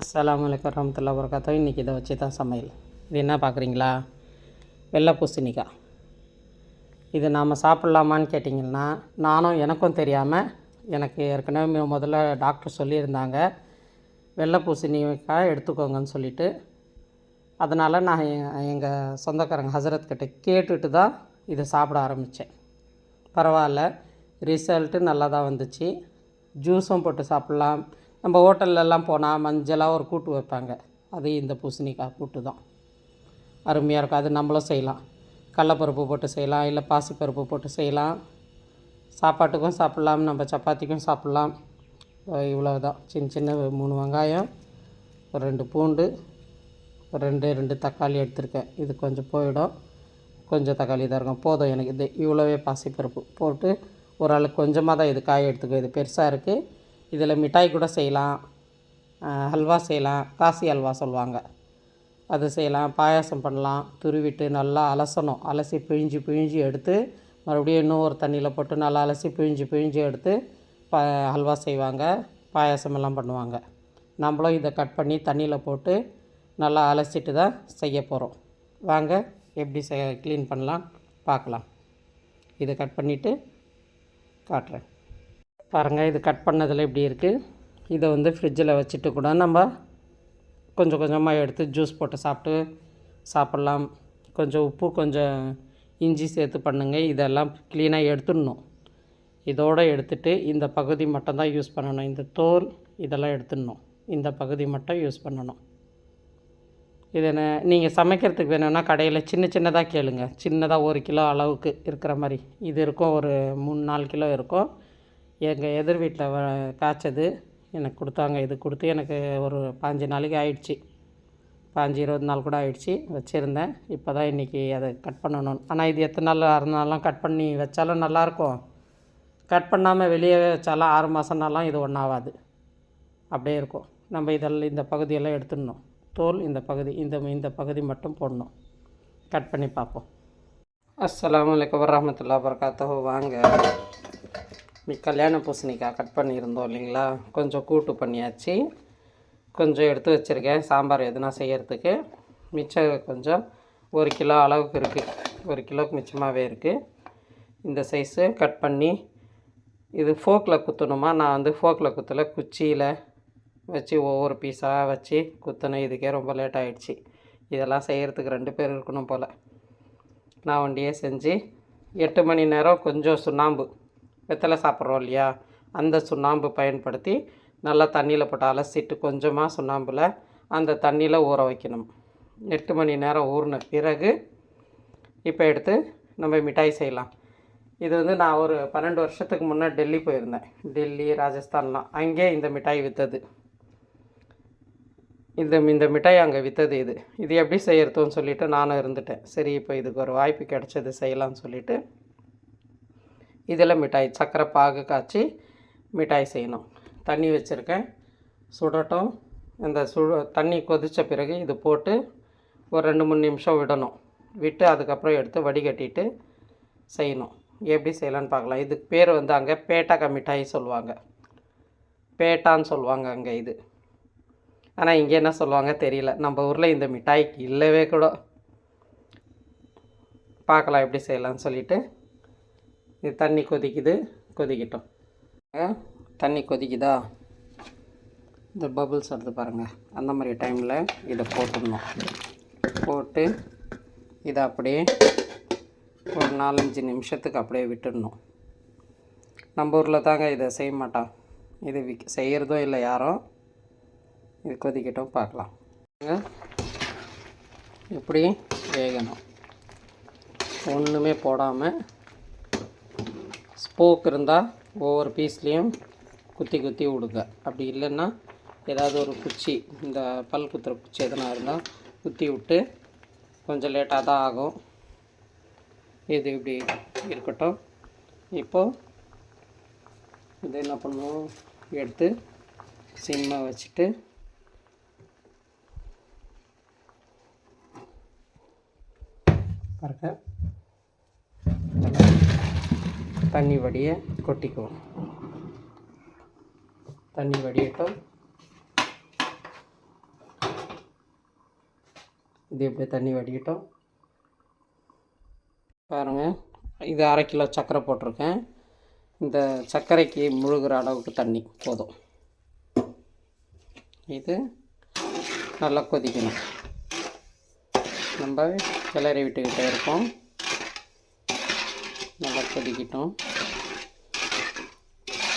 அஸ்லாம் வலைக்கம் வரமத்துல்லா வரகாத்தோ இன்றைக்கி இதை வச்சு தான் சமையல். இது என்ன பார்க்குறீங்களா? வெள்ளை பூசணிக்காய் இது நாம் சாப்பிட்லாமான்னு கேட்டிங்கன்னா நானும் எனக்கும் தெரியாமல் எனக்கு ஏற்கனவே முதல்ல டாக்டர் சொல்லியிருந்தாங்க வெள்ளை பூசணிக்காய் எடுத்துக்கோங்கன்னு சொல்லிட்டு. அதனால் நான் எங்கள் சொந்தக்காரங்க ஹசரத் கிட்ட கேட்டுட்டு தான் இதை சாப்பிட ஆரம்பித்தேன். பரவாயில்ல ரிசல்ட்டு நல்லா தான் வந்துச்சு. ஜூஸும் போட்டு சாப்பிட்லாம். நம்ம ஹோட்டல்லலாம் போனால் மஞ்சளாக ஒரு கூட்டு வைப்பாங்க. அது இந்த பூசணிக்காய் கூட்டு தான் அருமையாக இருக்கும். அது நம்மளும் செய்யலாம். கடலப்பருப்பு போட்டு செய்யலாம். இல்லை பாசிப்பருப்பு போட்டு செய்யலாம். சாப்பாட்டுக்கும் சாப்பிட்லாம். நம்ம சப்பாத்திக்கும் சாப்பிட்லாம். இவ்வளோ தான் சின்ன சின்ன மூணு வெங்காயம் ஒரு ரெண்டு பூண்டு ஒரு ரெண்டு ரெண்டு தக்காளி எடுத்திருக்கேன். இது கொஞ்சம் போயிடும். கொஞ்சம் தக்காளி தான் இருக்கும். போதும் எனக்கு. இது இவ்வளோவே பாசிப்பருப்பு போட்டு ஒரு ஆளுக்கு கொஞ்சமாக தான் இது காய் எடுத்துக்கோ இது பெருசாக இருக்குது இதில் மிட்டாய் கூட செய்யலாம் அல்வா ஹல்வா செய்யலாம் காசி ஹல்வா சொல்லுவாங்க. அது செய்யலாம் பாயாசம் பண்ணலாம் துருவிட்டு நல்லா அலசணும். அலசி பிழிஞ்சு பிழிஞ்சு எடுத்து மறுபடியும் இன்னும் ஒரு தண்ணியில் போட்டு நல்லா அலசி பிழிஞ்சு பிழிஞ்சு எடுத்து ப ஹல்வா செய்வாங்க பாயாசமெல்லாம் பண்ணுவாங்க. நம்மளும் இதை கட் பண்ணி தண்ணியில் போட்டு நல்லா அலசிட்டு தான் செய்ய போகிறோம். வாங்க எப்படி செ க்ளீன் பண்ணலாம் பார்க்கலாம். இதை கட் பண்ணிவிட்டு காட்டுறேன். பாருங்கள் இது கட் பண்ணதில் இப்படி இருக்குது இதை வந்து ஃப்ரிட்ஜில் வச்சுட்டு கூட நம்ம கொஞ்சம் கொஞ்சமாக எடுத்து ஜூஸ் போட்டு சாப்பிட்டு சாப்பிட்லாம். கொஞ்சம் உப்பு கொஞ்சம் இஞ்சி சேர்த்து பண்ணுங்கள் இதெல்லாம் க்ளீனாக எடுத்துடணும். இதோடு எடுத்துட்டு இந்த பகுதி மட்டும் தான் யூஸ் பண்ணணும். இந்த தோல் இதெல்லாம் எடுத்துடணும். இந்த பகுதி மட்டும் யூஸ் பண்ணணும். இது என்ன நீங்கள் சமைக்கிறதுக்கு வேணும்னா கடையில் சின்ன சின்னதாக கேளுங்க. சின்னதாக ஒரு கிலோ அளவுக்கு இருக்கிற மாதிரி. இது இருக்கும் ஒரு மூணு நாலு கிலோ இருக்கும். எங்கள் எதிர் வீட்டில் வ காய்ச்சது. எனக்கு கொடுத்தாங்க இது கொடுத்து எனக்கு ஒரு பாஞ்சு நாளைக்கு ஆயிடுச்சு. பாஞ்சு இருபது நாள் கூட ஆயிடுச்சு. வச்சுருந்தேன். இப்போ தான் இன்றைக்கி அதை கட் பண்ணணும். ஆனால் இது எத்தனை நாள் இருந்தாலும் கட் பண்ணி வச்சாலும் நல்லாயிருக்கும். கட் பண்ணாமல் வெளியே வச்சாலும் ஆறு மாதம்னாலாம் இது ஒன்றாகாது அப்படியே இருக்கும். நம்ம இதெல்லாம் இந்த பகுதியெல்லாம் எடுத்துடணும். தோல் இந்த பகுதி இந்த இந்த பகுதி மட்டும் போடணும். கட் பண்ணி பார்ப்போம். அஸ்லாம் வலைக்கம் வரமத்துல்லா வபரகாத்தஹு. வாங்க. கல்யாண பூசணிக்காய் கட் பண்ணியிருந்தோம் இல்லைங்களா? கொஞ்சம் கூட்டு பண்ணியாச்சு. கொஞ்சம் எடுத்து வச்சுருக்கேன். சாம்பார் எதுனா செய்கிறதுக்கு மிச்சம் கொஞ்சம் ஒரு கிலோ அளவுக்கு இருக்குது ஒரு கிலோக்கு மிச்சமாகவே இருக்குது இந்த சைஸு கட் பண்ணி இது ஃபோக்கில் குத்தணுமா? நான் வந்து ஃபோக்கில் குத்தல குச்சியில் வச்சு ஒவ்வொரு பீஸாக வச்சு குத்தணும் இதுக்கே ரொம்ப லேட் ஆகிடுச்சு இதெல்லாம் செய்கிறதுக்கு ரெண்டு பேர் இருக்கணும் போல். நான் வண்டியே செஞ்சு எட்டு மணி நேரம் கொஞ்சம் சுண்ணாம்பு வெத்தலை சாப்பிட்றோம் இல்லையா? அந்த சுண்ணாம்பு பயன்படுத்தி நல்லா தண்ணியில் போட்டு அலசிட்டு கொஞ்சமாக சுண்ணாம்பில் அந்த தண்ணியில் ஊற வைக்கணும். எட்டு மணி நேரம் ஊறின பிறகு இப்போ எடுத்து நம்ம மிட்டாய் செய்யலாம். இது வந்து நான் ஒரு பன்னெண்டு வருஷத்துக்கு முன்னே டெல்லி போயிருந்தேன். டெல்லி ராஜஸ்தான்லாம். அங்கே இந்த மிட்டாய் விற்றது இந்த இந்த மிட்டாய் அங்கே விற்றது இது. இது எப்படி செய்யறதுன்னு சொல்லிட்டு நானும் இருந்துட்டேன். சரி இப்போ இதுக்கு ஒரு வாய்ப்பு கிடைச்சது செய்யலாம்னு சொல்லிவிட்டு இதில் மிட்டாய் சக்கரை பாகு காய்ச்சி மிட்டாய் செய்யணும். தண்ணி வச்சுருக்கேன். சுடட்டும். இந்த சு தண்ணி கொதித்த பிறகு இது போட்டு ஒரு ரெண்டு மூணு நிமிஷம் விடணும். விட்டு அதுக்கப்புறம் எடுத்து வடிகட்டிட்டு செய்யணும். எப்படி செய்யலான்னு பார்க்கலாம். இதுக்கு பேர் வந்து அங்கே பேட்டாக்கா மிட்டாய் சொல்லுவாங்க. பேட்டான்னு சொல்லுவாங்க அங்கே இது. ஆனால் இங்கே என்ன சொல்லுவாங்க தெரியல. நம்ம ஊரில் இந்த மிட்டாய்க்கு இல்லவே கூட. பார்க்கலாம் எப்படி செய்யலாம்னு சொல்லிவிட்டு இது தண்ணி கொதிக்குது கொதிக்கட்டும். தண்ணி கொதிக்குதா? இந்த பபுள்ஸ் வருது பாருங்கள் அந்த மாதிரி டைமில் இதை போட்டுடணும். போட்டு இதை அப்படியே ஒரு நாலஞ்சு நிமிஷத்துக்கு அப்படியே விட்டுடணும். நம்ம ஊரில் தாங்க இதை செய்ய மாட்டான். இது விக் செய்கிறதும் இல்லை யாரும் இது கொதிக்கட்டும் பார்க்கலாம். இப்படி வேகணும். ஒன்றுமே போடாமல் ஸ்போக் இருந்தால் ஒவ்வொரு பீஸ்லேயும் குத்தி குத்தி விடுங்க அப்படி இல்லைன்னா ஏதாவது ஒரு குச்சி இந்த பல் குத்துற குச்சி எதனா இருந்தால் குத்தி விட்டு கொஞ்சம் லேட்டாக தான் ஆகும். இது இப்படி இருக்கட்டும். இப்போது இது என்ன பண்ணுவோம்? எடுத்து சிம்மை வச்சுட்டு பாருங்கள் தண்ணி வடிய கொட்டிக்குவோம். தண்ணி வடியட்டும். இது எப்படி தண்ணி வடிக்கட்டும் பாருங்கள் இது அரை கிலோ சர்க்கரை போட்டிருக்கேன். இந்த சர்க்கரைக்கு முழுகிற அளவுக்கு தண்ணி போதும். இது நல்லா கொதிக்கணும். நம்ம கிளறி விட்டுக்கிட்டே இருப்போம். நல்லா கொதிக்கிட்டோம்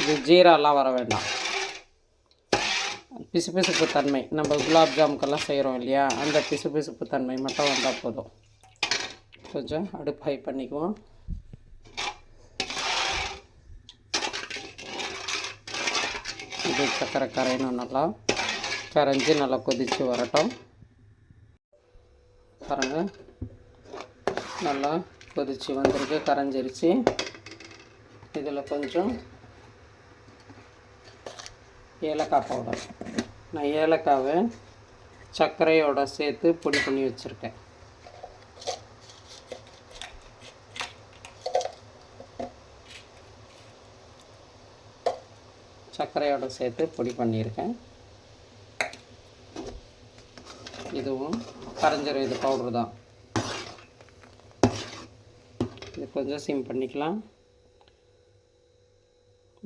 இது ஜீராலாம் வர வேண்டாம். பிசுபிசுப்பு தன்மை. நம்ம குலாப் ஜாமுக்கெல்லாம் செய்கிறோம் இல்லையா? அந்த பிசுபிசுப்பு தன்மை மட்டும் வந்தால் போதும். கொஞ்சம் அடுப்பு ஹை பண்ணிக்குவோம். இது சக்கரை கரையணும் நல்லா கரைஞ்சி நல்லா கொதித்து வரட்டும். பாருங்கள் நல்லா கொதித்து வந்திருக்கு கரைஞ்சிருச்சு. இதில் கொஞ்சம் ஏலக்காய் பவுடர் நான் ஏலக்காவை சர்க்கரையோட சேர்த்து பொடி பண்ணி வச்சுருக்கேன். சர்க்கரையோட சேர்த்து பொடி பண்ணியிருக்கேன். இதுவும் கரைஞ்சிரும் இது பவுட்ரு தான் இது கொஞ்சம் சிம் பண்ணிக்கலாம்.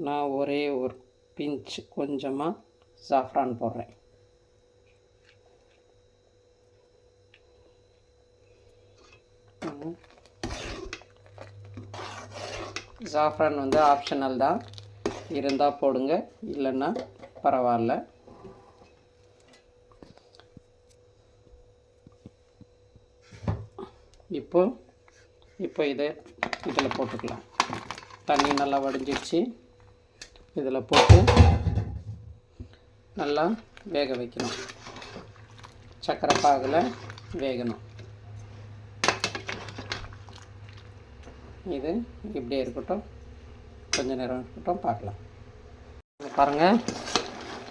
நான் ஒரே ஒரு பிஞ்ச் கொஞ்சமாக சாஃப்ரான் போடுறேன். ஜாஃப்ரான் வந்து ஆப்ஷனல் தான். இருந்தால் போடுங்க இல்லைன்னா பரவாயில்ல. இப்போ இப்போ இதை இதில் போட்டுக்கலாம். தண்ணி நல்லா வடிஞ்சிடுச்சு இதில் போட்டு நல்லா வேக வைக்கணும். சக்கரை பாகில் வேகணும். இது இப்படியே இருக்கட்டும். கொஞ்ச நேரம் இருக்கட்டும் பார்க்கலாம். பாருங்கள்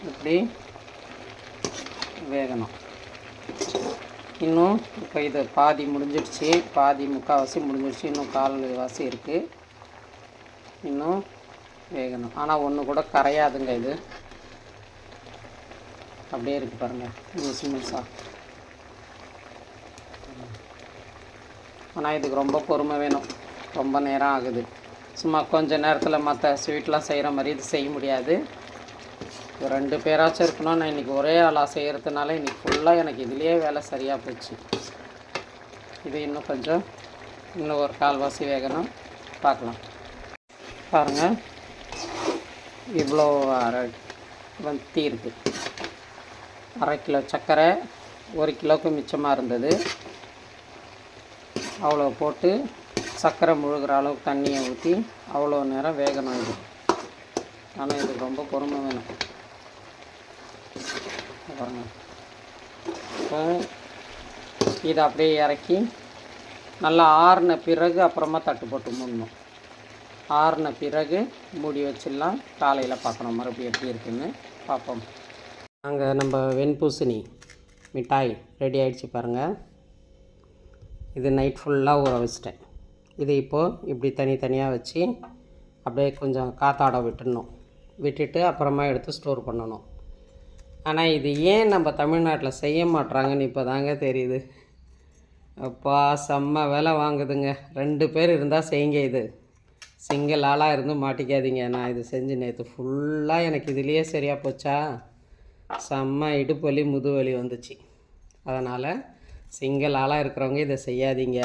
இப்படி வேகணும். இன்னும் இப்போ இது பாதி முடிஞ்சிடுச்சு. பாதி முக்கால்வாசி முடிஞ்சிடுச்சு. இன்னும் கால் வாசி இருக்குது இன்னும் வேகணும். ஆனால் ஒன்று கூட கரையாதுங்க இது. அப்படியே இருக்குது பாருங்கள் முழுசு முழுசாக ஆனால் இதுக்கு ரொம்ப பொறுமை வேணும். ரொம்ப நேரம் ஆகுது. சும்மா கொஞ்ச நேரத்தில் மற்ற ஸ்வீட்லாம் செய்கிற மாதிரி இது செய்ய முடியாது. ஒரு ரெண்டு பேராச்சும் இருக்கணும் நான் இன்றைக்கி ஒரே ஆளாக செய்கிறதுனால இன்றைக்கி ஃபுல்லாக எனக்கு இதுலேயே வேலை சரியாக போச்சு. இது இன்னும் கொஞ்சம் இன்னும் ஒரு கால்வாசி வேகணும். பார்க்கலாம். பாருங்கள் இவ்வளோ அரை வத்தி இருக்குது அரை கிலோ சர்க்கரை ஒரு கிலோவுக்கு மிச்சமாக இருந்தது. அவ்வளோ போட்டு சர்க்கரை முழுகிற அளவுக்கு தண்ணியை ஊற்றி அவ்வளோ நேரம் வேகணும் இது. ஆனால் இதுக்கு ரொம்ப பொறுமை வேணும். பாருங்க. இப்போ இதை அப்படியே இறக்கி நல்லா ஆறின பிறகு அப்புறமா தட்டு போட்டு மூடணும். ஆறின பிறகு மூடி வச்சிடலாம். காலையில் பார்க்கணும். மறுபடியும் எப்படி இருக்குன்னு பார்ப்போம். நாங்கள் நம்ம வெண்பூசணி மிட்டாய் ரெடி ஆகிடுச்சு பாருங்கள் இது நைட் ஃபுல்லாக ஊற வச்சிட்டேன். இது இப்போது இப்படி தனித்தனியாக வச்சு அப்படியே கொஞ்சம் காத்தாட விட்டுடணும். விட்டுட்டு அப்புறமா எடுத்து ஸ்டோர் பண்ணணும். ஆனால் இது ஏன் நம்ம தமிழ்நாட்டில் செய்ய மாட்றாங்கன்னு இப்போ தாங்க தெரியுது. அப்பா செம்ம வேலை வாங்குதுங்க. ரெண்டு பேர் இருந்தால் செய்யுங்க இது. சிங்கிள் ஆளாக இருந்து மாட்டிக்காதீங்க. நான் இது செஞ்சு நேற்று ஃபுல்லாக எனக்கு இதுலேயே சரியாக போச்சா? செம்ம இடுப்பு வலி முது வலி வந்துச்சு. அதனால் சிங்கிள் ஆளாக இருக்கிறவங்க இதை செய்யாதீங்க.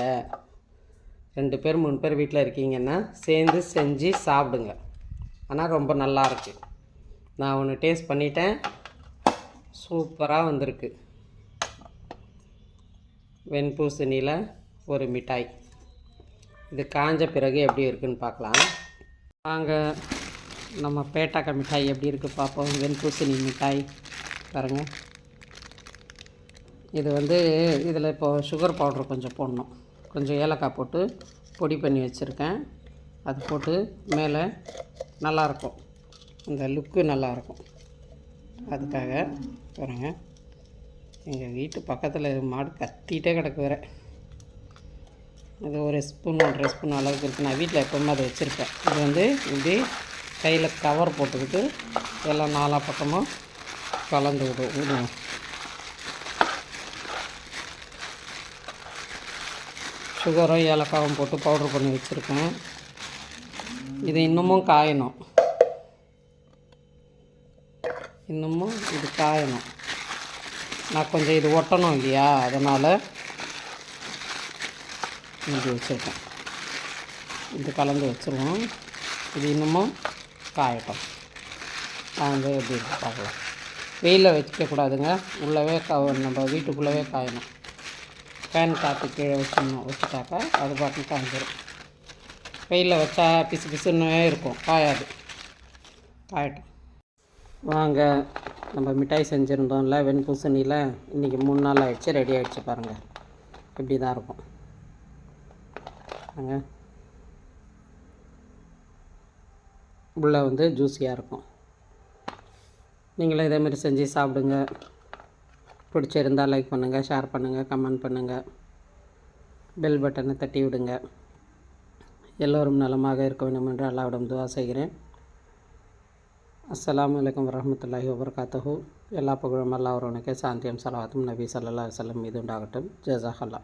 ரெண்டு பேர் மூணு பேர் வீட்டில் இருக்கீங்கன்னா சேர்ந்து செஞ்சு சாப்பிடுங்க. ஆனால் ரொம்ப நல்லா இருக்கு. நான் ஒன்று டேஸ்ட் பண்ணிட்டேன். சூப்பராக வந்திருக்கு. வெண்பூசணியில் ஒரு மிட்டாய். இது காஞ்ச பிறகு எப்படி இருக்குன்னு பார்க்கலாம். வாங்க நம்ம பேட்டாக்க மிட்டாய் எப்படி இருக்குது பார்ப்போம். வெண்பூசணி மிட்டாய் பாருங்க. இது வந்து இதில் இப்போது சுகர் பவுட்ரு கொஞ்சம் போடணும். கொஞ்சம் ஏலக்காய் போட்டு பொடி பண்ணி வச்சுருக்கேன். அது போட்டு மேலே நல்லாயிருக்கும். இந்த லுக்கு நல்லாயிருக்கும் அதுக்காக பாருங்க. எங்கள் வீட்டு பக்கத்தில் மாடு கத்திகிட்டே கிடக்கு வேற. அது ஒரு ஸ்பூன் ஒன்றரை ஸ்பூன் அளவுக்கு இருக்குது நான் வீட்டில் எப்போவுமே அதை வச்சுருப்பேன். இது வந்து இப்படி கையில் கவர் போட்டுக்கிட்டு எல்லாம் நாலா பக்கமும் கலந்து விடும் விடுவோம் சுகரும் ஏலக்காவும் போட்டு பவுட்ரு பண்ணி வச்சுருக்கேன். இது இன்னமும் காயணும். இன்னமும் இது காயணும். நான் கொஞ்சம் இது ஒட்டணும் இல்லையா? அதனால் இது வச்சுருக்கேன். இது கலந்து வச்சுருவோம். இது இன்னமும் காயட்டும். காய்ந்து எப்படி பார்க்கலாம். வெயிலில் வச்சுக்கக்கூடாதுங்க உள்ளவே க நம்ம வீட்டுக்குள்ளவே காயணும். ஃபேன் காற்று கீழே வச்சிடணும் வச்சுட்டாக்கா அது பாட்டு காய்ஞ்சிடும் வெயிலில் வச்சா பிசு பிசுன்னே இருக்கும். காயாது. காயட்டும். வாங்க நம்ம மிட்டாய் செஞ்சுருந்தோம்ல வெண்பூசணியில். இன்றைக்கி மூணு நாள் ஆகிடுச்சு ரெடி ஆகிடுச்சு பாருங்கள் இப்படி தான் இருக்கும். பாருங்க உள்ளே வந்து ஜூஸியாக இருக்கும். நீங்களும் இதேமாரி செஞ்சு சாப்பிடுங்க. பிடிச்சிருந்தால் லைக் பண்ணுங்கள் ஷேர் பண்ணுங்கள் கமெண்ட் பண்ணுங்கள் பெல் பட்டனை தட்டி விடுங்க. எல்லோரும் நலமாக இருக்க வேண்டும் என்று அல்லாவிடம் துவா செய்கிறேன். அஸ்லாம் வலைக்கம் வரமத்துல்லாஹி வபரகாத்துஹு. எல்லா புகழும் அல்லாஹ் ஒருவனுக்கே சாந்தியம் சலவாத்தும் நபி சல்லா செல்லம் மீது உண்டாகட்டும். ஜசாஹல்லா